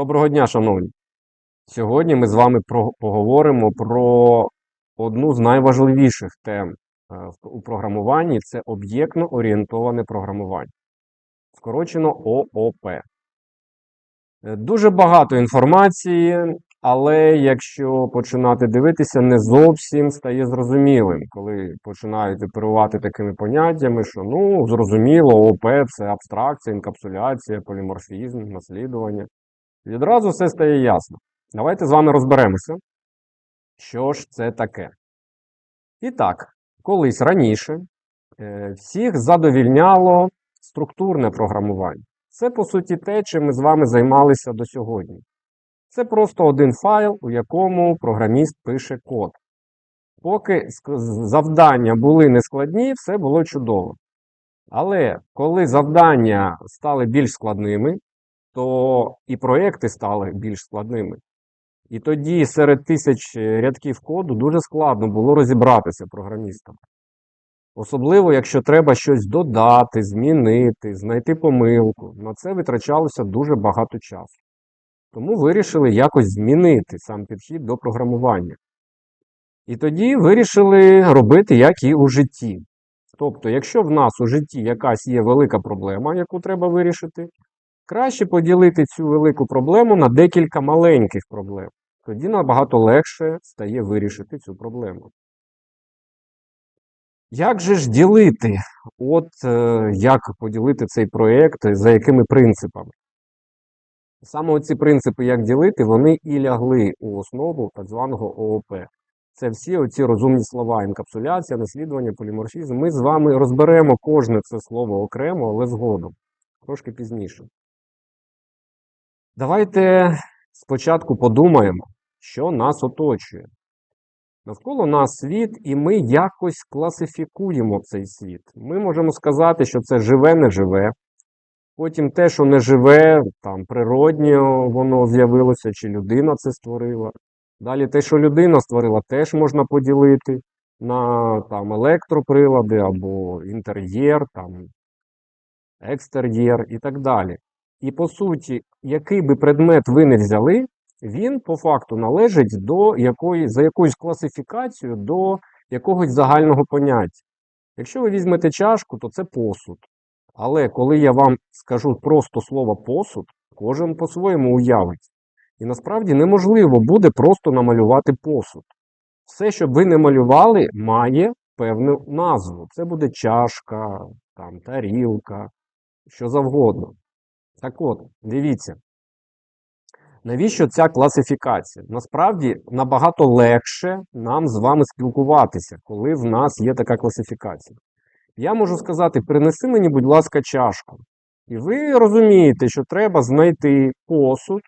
Доброго дня, шановні! Сьогодні ми з вами поговоримо про одну з найважливіших тем е, у програмуванні це об'єктно орієнтоване програмування, скорочено ООП. Е, Дуже багато інформації, але якщо починати дивитися, не зовсім стає зрозумілим, коли починають оперувати такими поняттями, що ну, зрозуміло, ООП це абстракція, інкапсуляція, поліморфізм, наслідування. Відразу все стає ясно. Давайте з вами розберемося, що ж це таке. І так, колись раніше е, всіх задовільняло структурне програмування. Це, по суті, те, чим ми з вами займалися до сьогодні. Це просто один файл, у якому програміст пише код. Поки завдання були нескладні, все було чудово. Але коли завдання стали більш складними, то і проекти стали більш складними. І тоді серед тисяч е, рядків коду дуже складно було розібратися програмістам. Особливо, якщо треба щось додати, змінити, знайти помилку. На це витрачалося дуже багато часу. Тому вирішили якось змінити сам підхід до програмування. І тоді вирішили робити, як і у житті. Тобто, якщо в нас у житті якась є велика проблема, яку треба вирішити, краще поділити цю велику проблему на декілька маленьких проблем. Тоді набагато легше стає вирішити цю проблему. Як же ж ділити? От е, як поділити цей проєкт, е, за якими принципами? Саме оці принципи, як ділити, вони і лягли у основу так званого ООП. Це всі оці розумні слова: інкапсуляція, наслідування, поліморфізм. Ми з вами розберемо кожне це слово окремо, але згодом, трошки пізніше. Давайте спочатку подумаємо, що нас оточує. Навколо нас світ, і ми якось класифікуємо цей світ. Ми можемо сказати, що це живе, не живе. Потім те, що не живе, там природньо воно з'явилося, чи людина це створила. Далі те, що людина створила, теж можна поділити на там, електроприлади або інтер'єр, там, екстер'єр і так далі. І по суті, який би предмет ви не взяли, він по факту належить до якої, за якоюсь класифікацією до якогось загального поняття. Якщо ви візьмете чашку, то це посуд. Але коли я вам скажу просто слово посуд, кожен по-своєму уявить. І насправді неможливо буде просто намалювати посуд. Все, що б ви не малювали, має певну назву. Це буде чашка, там, тарілка, що завгодно. Так от, дивіться. Навіщо ця класифікація? Насправді набагато легше нам з вами спілкуватися, коли в нас є така класифікація. Я можу сказати, принеси мені, будь ласка, чашку. І ви розумієте, що треба знайти посуд,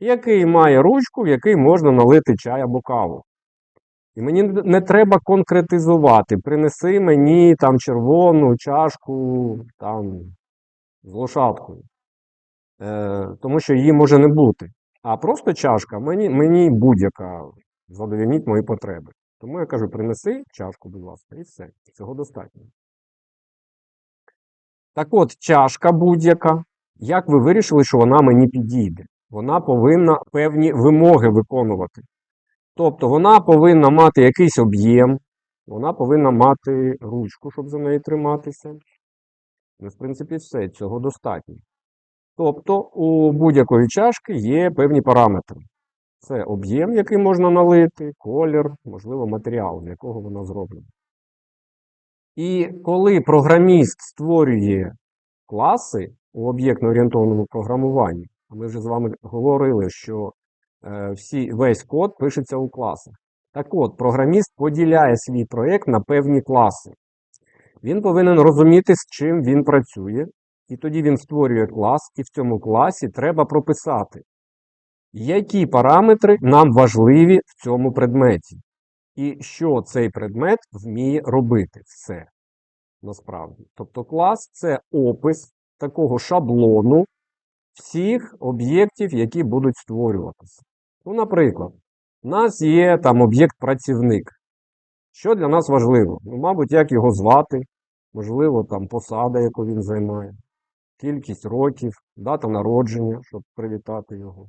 який має ручку, в який можна налити чай або каву. І мені не треба конкретизувати. Принеси мені там червону чашку там, з лошадкою. Е, тому що її може не бути. А просто чашка мені, мені будь-яка задовільніть мої потреби. Тому я кажу, принеси чашку, будь ласка, і все. Цього достатньо. Так от, чашка будь-яка. Як ви вирішили, що вона мені підійде? Вона повинна певні вимоги виконувати. Тобто вона повинна мати якийсь об'єм, вона повинна мати ручку, щоб за неї триматися. Ну, в принципі, все, цього достатньо. Тобто у будь-якої чашки є певні параметри. Це об'єм, який можна налити, колір, можливо, матеріал, з якого вона зроблена. І коли програміст створює класи у об'єктно-орієнтованому програмуванні, а ми вже з вами говорили, що е, всі, весь код пишеться у класах. Так от, програміст поділяє свій проєкт на певні класи. Він повинен розуміти, з чим він працює, і тоді він створює клас, і в цьому класі треба прописати, які параметри нам важливі в цьому предметі. І що цей предмет вміє робити все насправді. Тобто клас це опис такого шаблону всіх об'єктів, які будуть створюватися. Ну, наприклад, у нас є там об'єкт працівник. Що для нас важливо? Ну, мабуть, як його звати, можливо, там посада, яку він займає, кількість років, дата народження, щоб привітати його.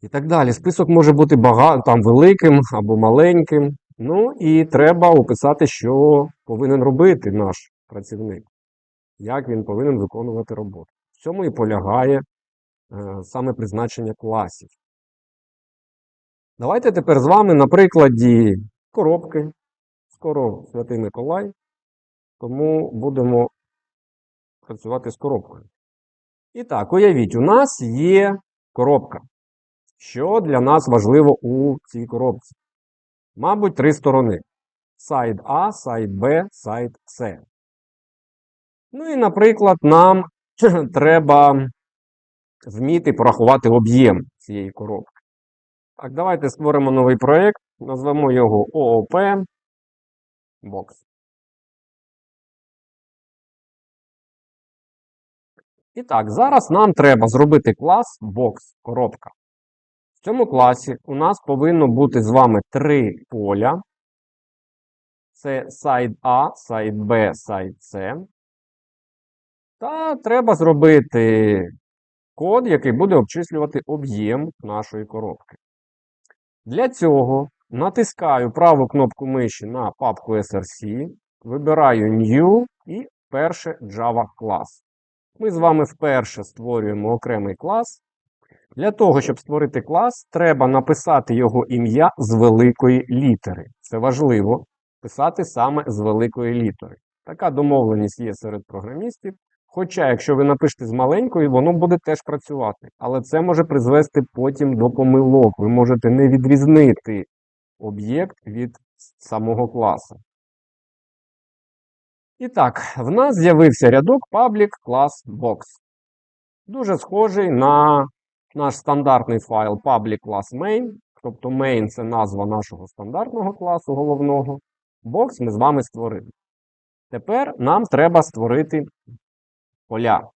І так далі. Список може бути бага... там великим або маленьким. Ну і треба описати, що повинен робити наш працівник, як він повинен виконувати роботу. В цьому і полягає е, саме призначення класів. Давайте тепер з вами на прикладі коробки. Скоро Святий Миколай, тому будемо працювати з коробкою. І так, уявіть, у нас є коробка. Що для нас важливо у цій коробці? Мабуть, три сторони: сайт А, сайт Б, сайт С. Ну і, наприклад, нам треба вміти порахувати об'єм цієї коробки. Так, давайте створимо новий проєкт, назвемо його ООП Box. І так, зараз нам треба зробити клас Box коробка. В цьому класі у нас повинно бути з вами три поля. Це сайт А, сайт Б, сайт С. Та треба зробити код, який буде обчислювати об'єм нашої коробки. Для цього натискаю праву кнопку миші на папку SRC, вибираю New і перше Java клас. Ми з вами вперше створюємо окремий клас. Для того, щоб створити клас, треба написати його ім'я з великої літери. Це важливо писати саме з великої літери. Така домовленість є серед програмістів. Хоча, якщо ви напишете з маленької, воно буде теж працювати. Але це може призвести потім до помилок. Ви можете не відрізнити об'єкт від самого класу. І так, в нас з'явився рядок Public Class Box. Дуже схожий на наш стандартний файл Public Class Main. Тобто main це назва нашого стандартного класу головного. Box ми з вами створили. Тепер нам треба створити поля.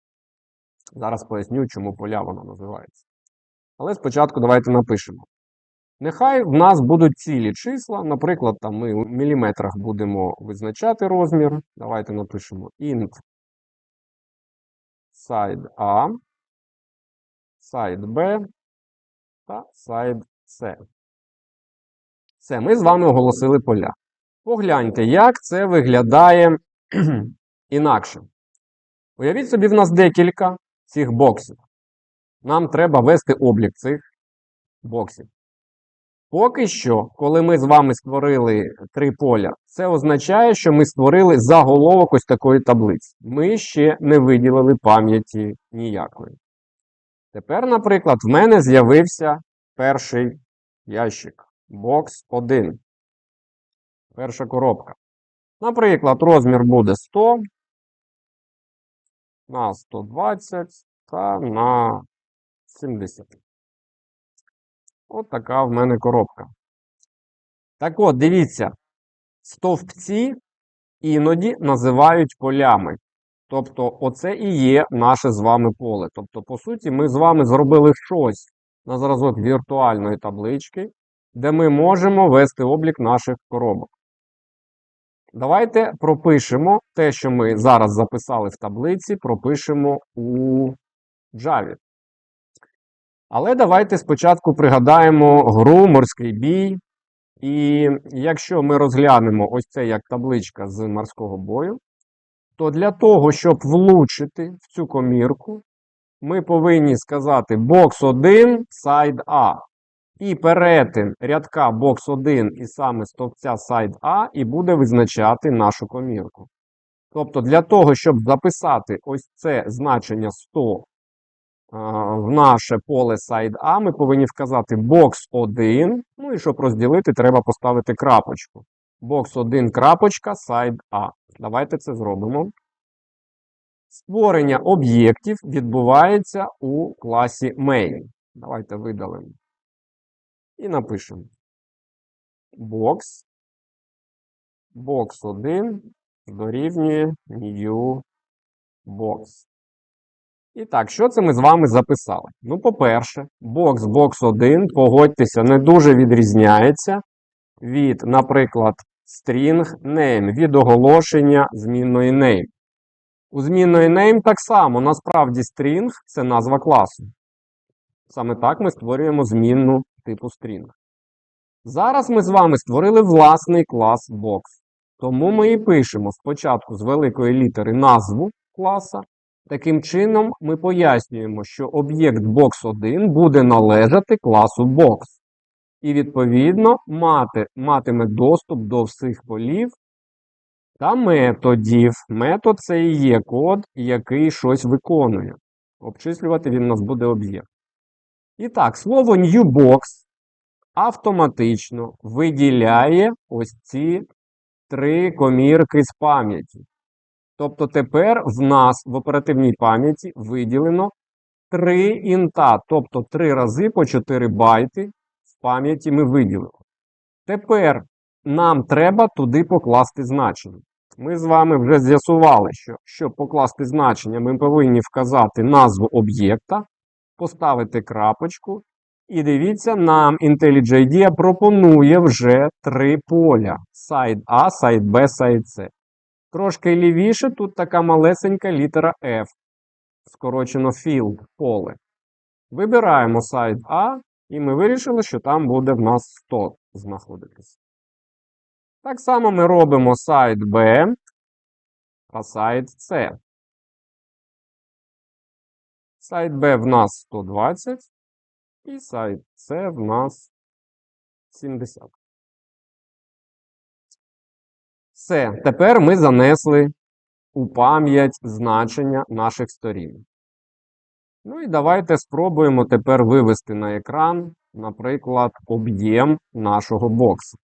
Зараз поясню, чому поля воно називається. Але спочатку давайте напишемо. Нехай в нас будуть цілі числа. Наприклад, там ми у міліметрах будемо визначати розмір. Давайте напишемо int side A, side B та side C. Все, ми з вами оголосили поля. Погляньте, як це виглядає інакше. Уявіть собі, в нас декілька цих боксів. Нам треба вести облік цих боксів. Поки що, коли ми з вами створили три поля, це означає, що ми створили заголовок ось такої таблиці. Ми ще не виділили пам'яті ніякої. Тепер, наприклад, в мене з'явився перший ящик. Бокс 1. Перша коробка. Наприклад, розмір буде 100 на 120 та на 70. От така в мене коробка. Так от, дивіться, стовпці іноді називають полями. Тобто, оце і є наше з вами поле. Тобто, по суті, ми з вами зробили щось на зразок віртуальної таблички, де ми можемо вести облік наших коробок. Давайте пропишемо те, що ми зараз записали в таблиці, пропишемо у Java. Але давайте спочатку пригадаємо гру морський бій. І якщо ми розглянемо ось це як табличка з морського бою, то для того, щоб влучити в цю комірку, ми повинні сказати бокс 1 сайд А. І перетин рядка бокс 1 і саме стовпця сайд А, і буде визначати нашу комірку. Тобто, для того, щоб записати ось це значення 100 в наше поле сайд А, ми повинні вказати бокс 1. Ну і щоб розділити, треба поставити крапочку. Бокс 1 крапочка сайд А. Давайте це зробимо. Створення об'єктів відбувається у класі main. Давайте видалимо. І напишемо бокс. Бокс 1 дорівнює new box. І так, що це ми з вами записали? Ну, по-перше, бокс бокс 1, погодьтеся, не дуже відрізняється від, наприклад, string name, від оголошення змінної name. У змінної name так само, насправді string це назва класу. Саме так ми створюємо змінну типу string. Зараз ми з вами створили власний клас box. Тому ми і пишемо спочатку з великої літери назву класа. Таким чином, ми пояснюємо, що об'єкт box1 буде належати класу box. І, відповідно, мати, матиме доступ до всіх полів та методів. Метод це і є код, який щось виконує. Обчислювати він у нас буде об'єкт. І так, слово newBox автоматично виділяє ось ці три комірки з пам'яті. Тобто тепер в нас в оперативній пам'яті виділено три інта, тобто три рази по 4 байти в пам'яті ми виділили. Тепер нам треба туди покласти значення. Ми з вами вже з'ясували, що щоб покласти значення, ми повинні вказати назву об'єкта, поставити крапочку. І дивіться, нам IntelliJ пропонує вже три поля: сайт А, сайт Б, сайт С. Трошки лівіше тут така малесенька літера F. Скорочено field, поле. Вибираємо сайт А, і ми вирішили, що там буде в нас 100 знаходитись. Так само ми робимо сайт Б та сайт С. Сайт Б в нас 120 і сайт С в нас 70. Все, тепер ми занесли у пам'ять значення наших сторін. Ну і давайте спробуємо тепер вивести на екран, наприклад, об'єм нашого боксу.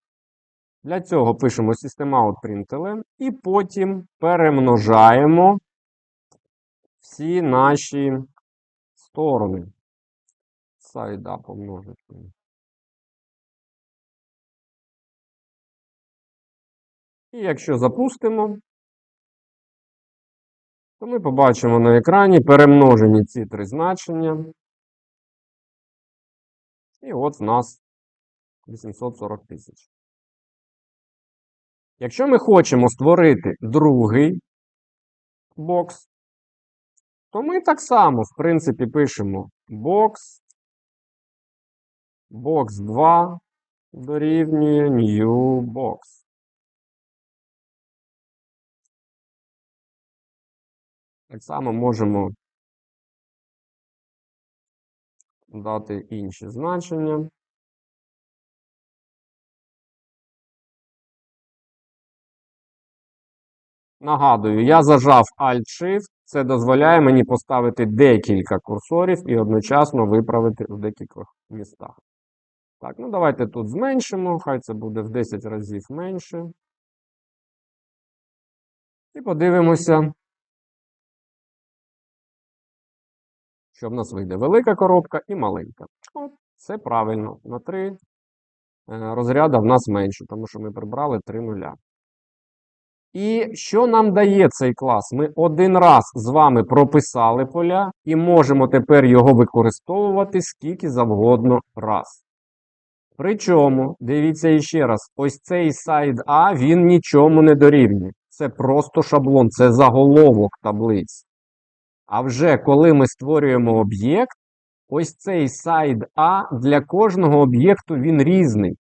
Для цього пишемо systemout.println і потім перемножаємо всі наші сторони. Сайда помножити. І якщо запустимо, то ми побачимо на екрані перемножені ці три значення. І от в нас 840 тисяч. Якщо ми хочемо створити другий бокс, то ми так само, в принципі, пишемо бокс, бокс 2 дорівнює new box. Так само можемо дати інші значення. Нагадую, я зажав Alt-Shift. Це дозволяє мені поставити декілька курсорів і одночасно виправити в декількох містах. Так, ну давайте тут зменшимо, хай це буде в 10 разів менше. І подивимося, що в нас вийде велика коробка і маленька. Все правильно. На 3 розряда в нас менше, тому що ми прибрали 3 нуля. І що нам дає цей клас? Ми один раз з вами прописали поля і можемо тепер його використовувати скільки завгодно раз. Причому, дивіться іще раз, ось цей сайт А, він нічому не дорівнює. Це просто шаблон, це заголовок таблиць. А вже коли ми створюємо об'єкт, ось цей сайт А для кожного об'єкту він різний.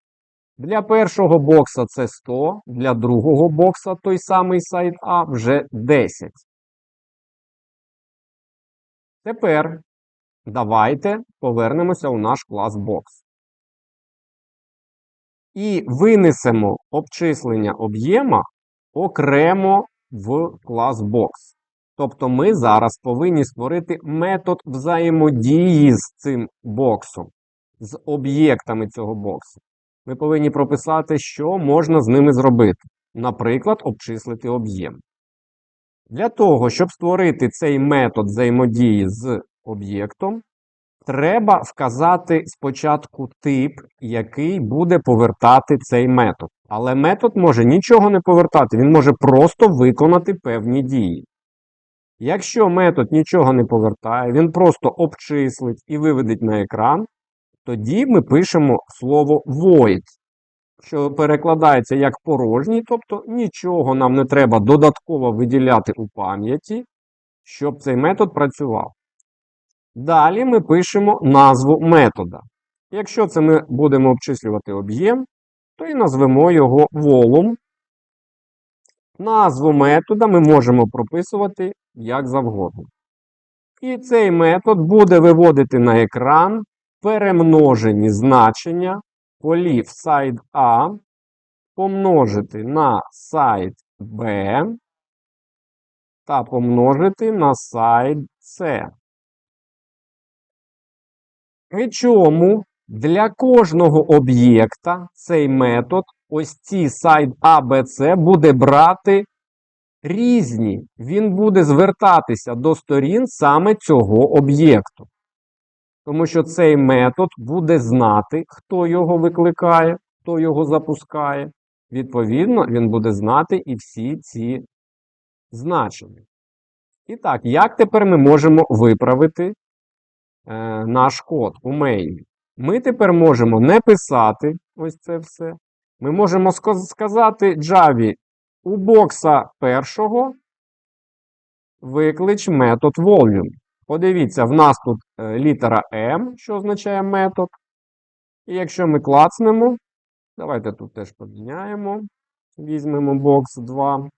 Для першого бокса це 100, для другого бокса той самий сайт А вже 10. Тепер давайте повернемося у наш клас бокс. І винесемо обчислення об'єма окремо в клас бокс. Тобто ми зараз повинні створити метод взаємодії з цим боксом, з об'єктами цього боксу ми повинні прописати, що можна з ними зробити. Наприклад, обчислити об'єм. Для того, щоб створити цей метод взаємодії з об'єктом, треба вказати спочатку тип, який буде повертати цей метод. Але метод може нічого не повертати, він може просто виконати певні дії. Якщо метод нічого не повертає, він просто обчислить і виведить на екран, тоді ми пишемо слово void, що перекладається як порожній, тобто нічого нам не треба додатково виділяти у пам'яті, щоб цей метод працював. Далі ми пишемо назву метода. Якщо це ми будемо обчислювати об'єм, то і назвемо його волум. Назву метода ми можемо прописувати як завгодно. І цей метод буде виводити на екран перемножені значення полів сайт А помножити на сайт Б та помножити на сайт С. Причому для кожного об'єкта цей метод, ось ці сайт А, Б, С, буде брати різні. Він буде звертатися до сторін саме цього об'єкту. Тому що цей метод буде знати, хто його викликає, хто його запускає. Відповідно, він буде знати і всі ці значення. І так, як тепер ми можемо виправити е, наш код у мейні? Ми тепер можемо не писати ось це все. Ми можемо сказати Java у бокса першого виклич метод volume. Подивіться, в нас тут е, літера M, що означає метод. І якщо ми клацнемо, давайте тут теж поміняємо. Візьмемо бокс 2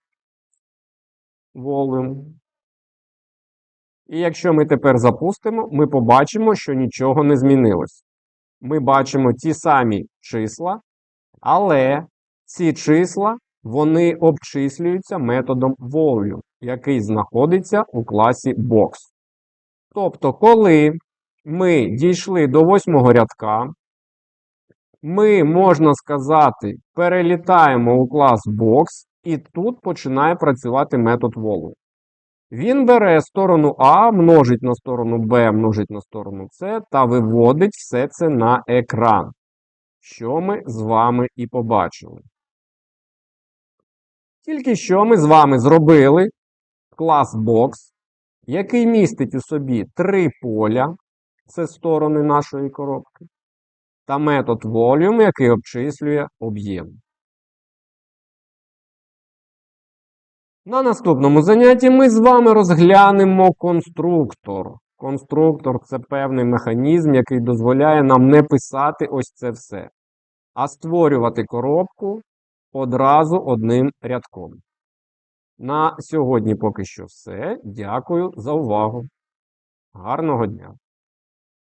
volume. І якщо ми тепер запустимо, ми побачимо, що нічого не змінилось. Ми бачимо ті самі числа, але ці числа вони обчислюються методом volume, який знаходиться у класі box. Тобто, коли ми дійшли до восьмого рядка, ми, можна сказати, перелітаємо у клас box, і тут починає працювати метод volume. Він бере сторону А, множить на сторону Б, множить на сторону С та виводить все це на екран, що ми з вами і побачили. Тільки що ми з вами зробили клас Box, який містить у собі три поля, це сторони нашої коробки, та метод Volume, який обчислює об'єм. На наступному занятті ми з вами розглянемо конструктор. Конструктор це певний механізм, який дозволяє нам не писати ось це все, а створювати коробку одразу одним рядком. На сьогодні поки що все. Дякую за увагу. Гарного дня!